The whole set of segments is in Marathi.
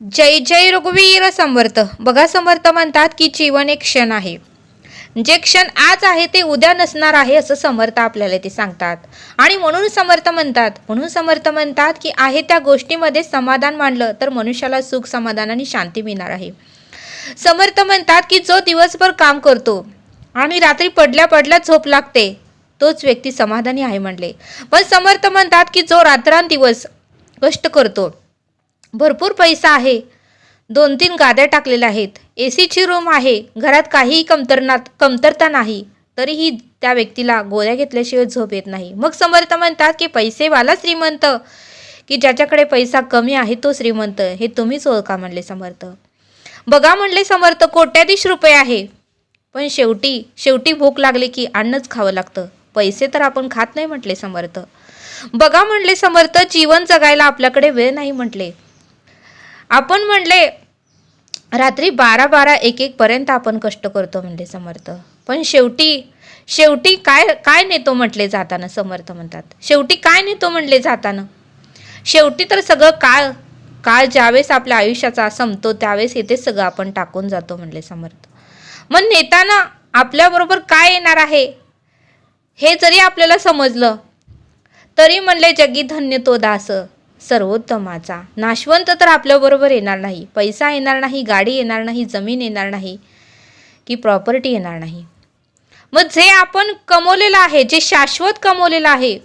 जय जय रघुवीर समर्थ. बघा समर्थ म्हणतात की जीवन एक क्षण आहे. जे क्षण आज आहे ते उद्या नसणार आहे असं समर्थ आपल्याला ते सांगतात. आणि म्हणून समर्थ म्हणतात. म्हणून समर्थ म्हणतात की आहे त्या गोष्टीमध्ये समाधान मानलं तर मनुष्याला सुख समाधान आणि शांती मिळणार आहे. समर्थ म्हणतात की जो दिवसभर काम करतो आणि रात्री पडल्या पडल्या झोप लागते तोच व्यक्ती समाधानी आहे म्हणले. पण समर्थ म्हणतात की जो रात्रांदिवस कष्ट करतो भरपूर पैसा आहे. दोन तीन गाद्या टाकलेल्या आहेत. ए सीची रूम आहे. घरात काहीही कमतरनात कमतरता नाही. तरीही त्या व्यक्तीला गोळ्या घेतल्याशिवाय झोप येत नाही. मग समर्थ म्हणतात की पैसेवाला श्रीमंत. की ज्याच्याकडे पैसा कमी आहे तो श्रीमंत. हे तुम्हीच ओळखा म्हणले समर्थ. बघा म्हणले समर्थ कोट्याधीश रुपये आहे. पण शेवटी शेवटी भूक लागली की अन्नच खावं लागतं. पैसे तर आपण खात नाही म्हटले समर्थ. बघा म्हणले समर्थ जीवन जगायला आपल्याकडे वेळ नाही म्हटले. आपण म्हणले रात्री बारा बारा एक एक पर्यंत आपण कष्ट करतो म्हणले समर्थ. पण शेवटी शेवटी काय काय नेतो म्हटले जाताना समर्थ म्हणतात. शेवटी काय नेतो म्हणले जाताना? शेवटी तर सगळं काळ काळ ज्यावेळेस आपल्या आयुष्याचा संपतो त्यावेळेस येथे सगळं आपण टाकून जातो म्हणले समर्थ. मग नेताना आपल्याबरोबर काय येणार आहे? हे जरी आपल्याला समजलं तरी म्हणले जगी धन्य तो दास. सर्वोत्तमाचा. नाशवंत तर आपल्याबरोबर येणार नाही. पैसा येणार नाही गाडी येणार नाही जमीन येणार नाही की प्रॉपर्टी येणार नाही. मग जे आपण कमवलेलं आहे जे शाश्वत कमवलेलं आहे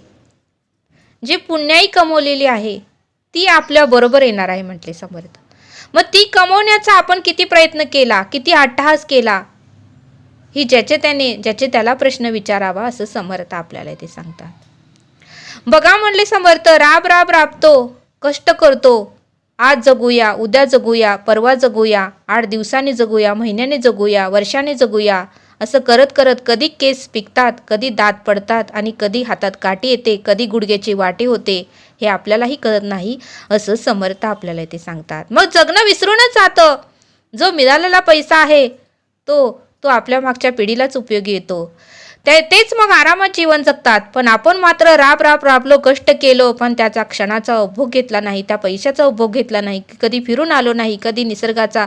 जे पुण्याई कमवलेली आहे ती आपल्याबरोबर येणार आहे म्हटले समर्थ. मग ती कमवण्याचा आपण किती प्रयत्न केला किती अट्टहास केला ही ज्याचे त्याने ज्याचे त्याला प्रश्न विचारावा असं समर्थ आपल्याला ते सांगतात. बघा म्हणले समर्थ राब राब राबतो कष्ट करतो. आज जगूया उद्या जगूया परवा जगूया आठ दिवसांनी जगूया महिन्याने जगूया वर्षाने जगूया. असं करत करत कधी केस पिकतात कधी दात पडतात आणि कधी हातात काठी येते कधी गुडघ्याची वाटी होते हे आपल्यालाही कळत नाही असं समर्थ आपल्याला ते सांगतात. मग जगणं विसरूनच जातं. जो मिळालेला पैसा आहे तो तो आपल्या मागच्या पिढीलाच उपयोगी येतो. ते तेच मग आरामात जीवन जगतात. पण आपण मात्र राब राब राबलो कष्ट केलो पण त्याचा क्षणाचा उपभोग घेतला नाही. त्या पैशाचा उपभोग घेतला नाही. की कधी फिरून आलो नाही कधी निसर्गाचा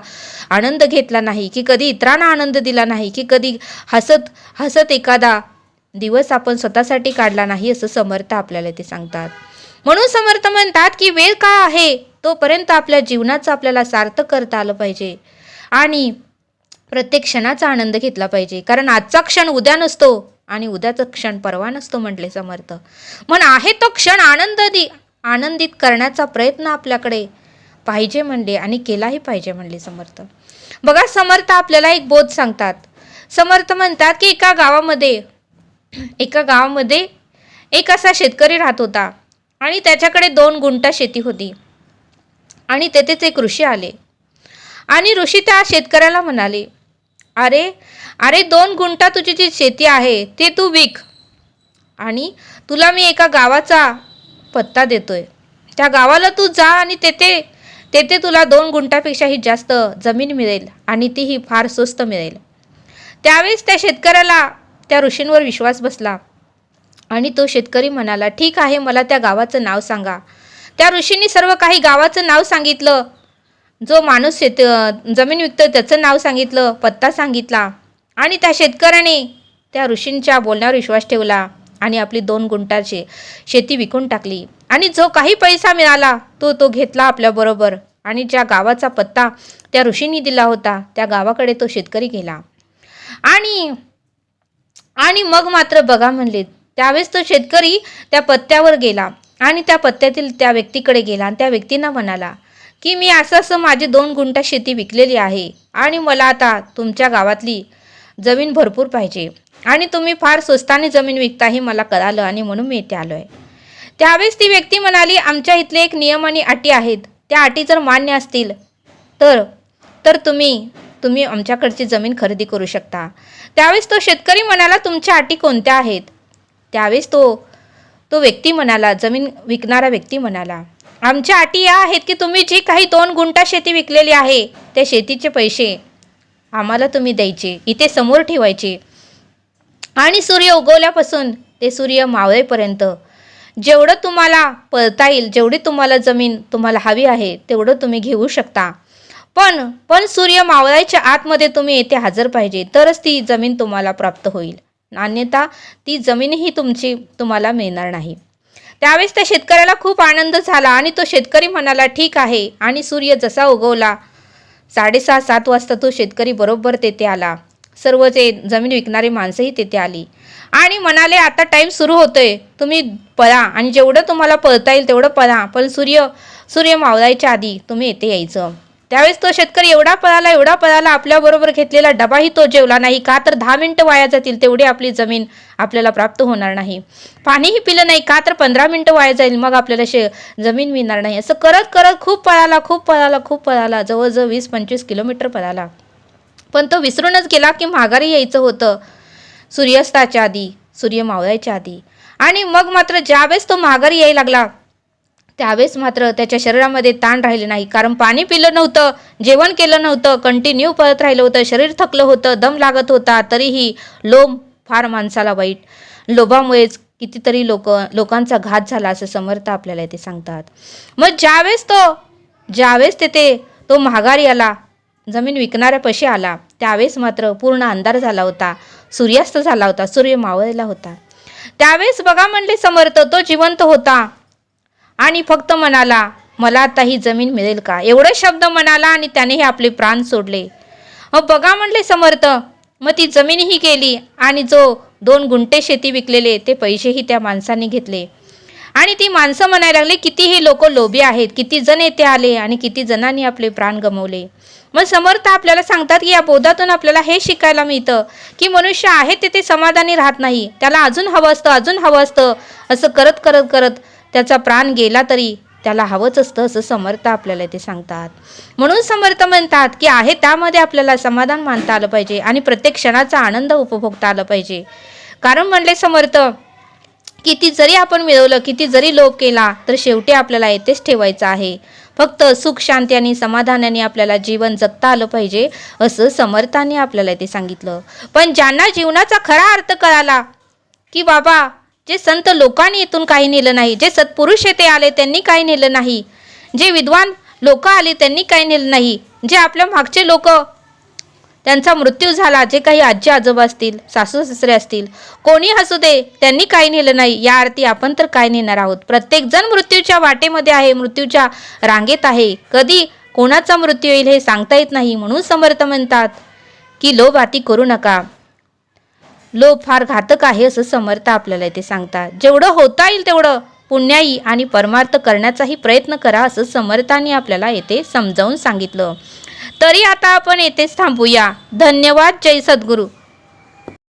आनंद घेतला नाही की कधी इतरांना आनंद दिला नाही की कधी हसत हसत एखादा दिवस आपण स्वतःसाठी काढला नाही असं समर्थ आपल्याला ते सांगतात. म्हणून समर्थ म्हणतात की वेळ काय आहे? तोपर्यंत आपल्या जीवनाचं आपल्याला सार्थक करता आलं पाहिजे. आणि प्रत्येक क्षणाचा आनंद घेतला पाहिजे. कारण आजचा क्षण उद्या नसतो आणि उद्याचा क्षण परवा नसतो म्हटले समर्थ. पण आहे तो क्षण आनंदी आनंदित करण्याचा प्रयत्न आपल्याकडे पाहिजे म्हणले आणि केलाही पाहिजे म्हणले समर्थ. बघा समर्थ आपल्याला एक बोध सांगतात. समर्थ म्हणतात की एका गावामध्ये एका गावामध्ये एक असा शेतकरी राहत होता आणि त्याच्याकडे दोन गुंठा शेती होती आणि तेथेच एक ऋषी आले. आणि ऋषी त्या शेतकऱ्याला म्हणाले अरे अरे दोन गुंठा तुझी जी शेती आहे ते तू विक. आणि तुला मी एका गावाचा पत्ता देतोय. त्या गावाला तू जा आणि तेथे तेथे तुला दोन गुंठापेक्षाही जास्त जमीन मिळेल आणि तीही फार स्वस्त मिळेल. त्यावेळेस त्या शेतकऱ्याला त्या ऋषींवर विश्वास बसला. आणि तो शेतकरी म्हणाला ठीक आहे मला त्या गावाचं नाव सांगा. त्या ऋषींनी सर्व काही गावाचं नाव सांगितलं. जो माणूस शेत जमीन विकतो त्याचं नाव सांगितलं पत्ता सांगितला आणि त्या शेतकऱ्याने त्या ऋषींच्या बोलण्यावर विश्वास ठेवला आणि आपली दोन गुंठाची शेती विकून टाकली. आणि जो काही पैसा मिळाला तो तो घेतला आपल्याबरोबर आणि ज्या गावाचा पत्ता त्या ऋषींनी दिला होता त्या गावाकडे तो शेतकरी गेला. आणि आणि मग मात्र बघा म्हणले त्यावेळेस तो शेतकरी त्या पत्त्यावर गेला आणि त्या पत्त्यातील त्या व्यक्तीकडे गेला आणि त्या व्यक्तींना म्हणाला की मी असं असं माझी दोन गुंठा शेती विकलेली आहे आणि मला आता तुमच्या गावातली जमीन भरपूर पाहिजे आणि तुम्ही फार स्वस्ताने जमीन विकता हे मला कळालं आणि म्हणून मी इथे आलो आहे त्यावेळेस ती व्यक्ती म्हणाली आमच्या इथले एक नियम आणि अटी आहेत. त्या अटी जर मान्य असतील तर तर तुम्ही तुम्ही आमच्याकडची जमीन खरेदी करू शकता. त्यावेळेस तो शेतकरी म्हणाला तुमच्या अटी कोणत्या आहेत? त्यावेळेस तो तो व्यक्ती म्हणाला जमीन विकणारा व्यक्ती म्हणाला आमच्या अटी या आहेत की तुम्ही जी काही दोन गुंठा शेती विकलेली आहे त्या शेतीचे पैसे आम्हाला तुम्ही द्यायचे इथे समोर ठेवायचे. आणि सूर्य उगवल्यापासून ते सूर्य मावळेपर्यंत. जेवढं तुम्हाला पळता येईल जेवढी तुम्हाला जमीन तुम्हाला हवी आहे तेवढं तुम्ही घेऊ शकता. पण पण सूर्य मावळायच्या आतमध्ये तुम्ही येथे हजर पाहिजे तरच ती जमीन तुम्हाला प्राप्त होईल. अन्यथा ती जमीनही तुमची तुम्हाला मिळणार नाही. त्यावेळेस त्या शेतकऱ्याला खूप आनंद झाला आणि तो शेतकरी म्हणाला ठीक आहे. आणि सूर्य जसा उगवला साडेसहा सात वाजता तो शेतकरी बरोबर तेथे आला. सर्व जे जमीन विकणारी माणसंही तेथे आली. आणि म्हणाले आता टाईम सुरू होतोय. तुम्ही पळा आणि जेवढं तुम्हाला पळता येईल तेवढं पळा. पण सूर्य सूर्य मावळायच्या आधी तुम्ही येथे यायचं. त्यावेळेस तो शेतकरी एवढा पळाला एवढा पळाला आपल्याबरोबर घेतलेला डबाही तो जेवला नाही. का तर दहा मिनिटं वाया जातील तेवढी आपली जमीन आपल्याला प्राप्त होणार नाही. पाणीही पिलं नाही का तर पंधरा मिनिटं वाया जाईल मग आपल्याला शे जमीन मिळणार नाही. असं करत करत खूप पळाला खूप पळाला खूप पळाला जवळजवळ वीस पंचवीस किलोमीटर पळाला. पण तो विसरूनच गेला की माघारी यायचं होतं सूर्यास्ताच्या आधी सूर्य मावळायच्या आधी. आणि मग मात्र ज्यावेळेस तो माघारी यायला लागला त्यावेळेस मात्र त्याच्या शरीरामध्ये ताण राहिले नाही. कारण पाणी पिलं नव्हतं जेवण केलं नव्हतं कंटिन्यू पळत राहिलं होतं शरीर थकलं होतं दम लागत होता तरीही लोभ फार माणसाला वाईट. लोभामुळेच कितीतरी लोक लोकांचा घात झाला असं समर्थ आपल्याला येथे सांगतात. मग ज्यावेळेस तो ज्यावेळेस तेथे तो महागारी आला जमीन विकणाऱ्यापाशी आला त्यावेळेस मात्र पूर्ण अंधार झाला होता सूर्यास्त झाला होता सूर्य मावळला होता. त्यावेळेस बघा म्हणले समर्थ तो जिवंत होता. आणि फक्त म्हणाला मला आता ही जमीन मिळेल का? एवढे शब्द म्हणाला आणि त्यानेही आपले प्राण सोडले. मग बघा म्हणले समर्थ मग ती जमीनही गेली आणि जो दोन गुंठे शेती विकलेले ते पैसेही त्या माणसाने घेतले. आणि ती माणसं म्हणायला लागली कितीही लोक लोभी आहेत किती जण येथे आले आणि किती जणांनी आपले प्राण गमवले. मग समर्थ आपल्याला सांगतात की या बोधातून आपल्याला हे शिकायला मिळतं की मनुष्य आहे तेथे समाधानी राहत नाही. त्याला अजून हवं असतं अजून हवं असतं असं करत करत करत त्याचा प्राण गेला तरी त्याला हवंच असतं असं समर्थ आपल्याला ते सांगतात. म्हणून समर्थ म्हणतात की आहे त्यामध्ये आपल्याला समाधान मानता आलं पाहिजे आणि प्रत्येक क्षणाचा आनंद उपभोगता आला पाहिजे. कारण म्हणले समर्थ किती जरी आपण मिळवलं किती जरी लोप केला तर शेवटी आपल्याला येथेच ठेवायचं आहे. फक्त सुख शांती आणि समाधानाने आपल्याला जीवन जगता आलं पाहिजे असं समर्थाने आपल्याला ते सांगितलं. पण ज्यांना जीवनाचा खरा अर्थ कळाला की बाबा जे संत लोकांनी इथून काही नेलं नाही जे सत्पुरुष येथे आले त्यांनी काही नेलं नाही जे विद्वान लोक आले त्यांनी काही नेलं नाही जे आपल्या मागचे लोक त्यांचा मृत्यू झाला जे काही आजी आजोबा असतील सासू सासरे असतील कोणी हसू दे त्यांनी काही नेलं नाही या आरती आपण तर काय नेणार आहोत? प्रत्येकजण मृत्यूच्या वाटेमध्ये आहे मृत्यूच्या रांगेत आहे. कधी कोणाचा मृत्यू येईल हे सांगता येत नाही म्हणून समर्थ म्हणतात की लोभ आती करू नका. लोभ फार घातक आहे असं समर्थ आपल्याला इथे सांगतात जेवढं होता येईल तेवढं पुण्याई आणि परमार्थ करण्याचाही प्रयत्न करा असं समर्थाने आपल्याला येथे समजावून सांगितलं. तरी आता आपण येथेच थांबूया. धन्यवाद. जय सद्गुरू.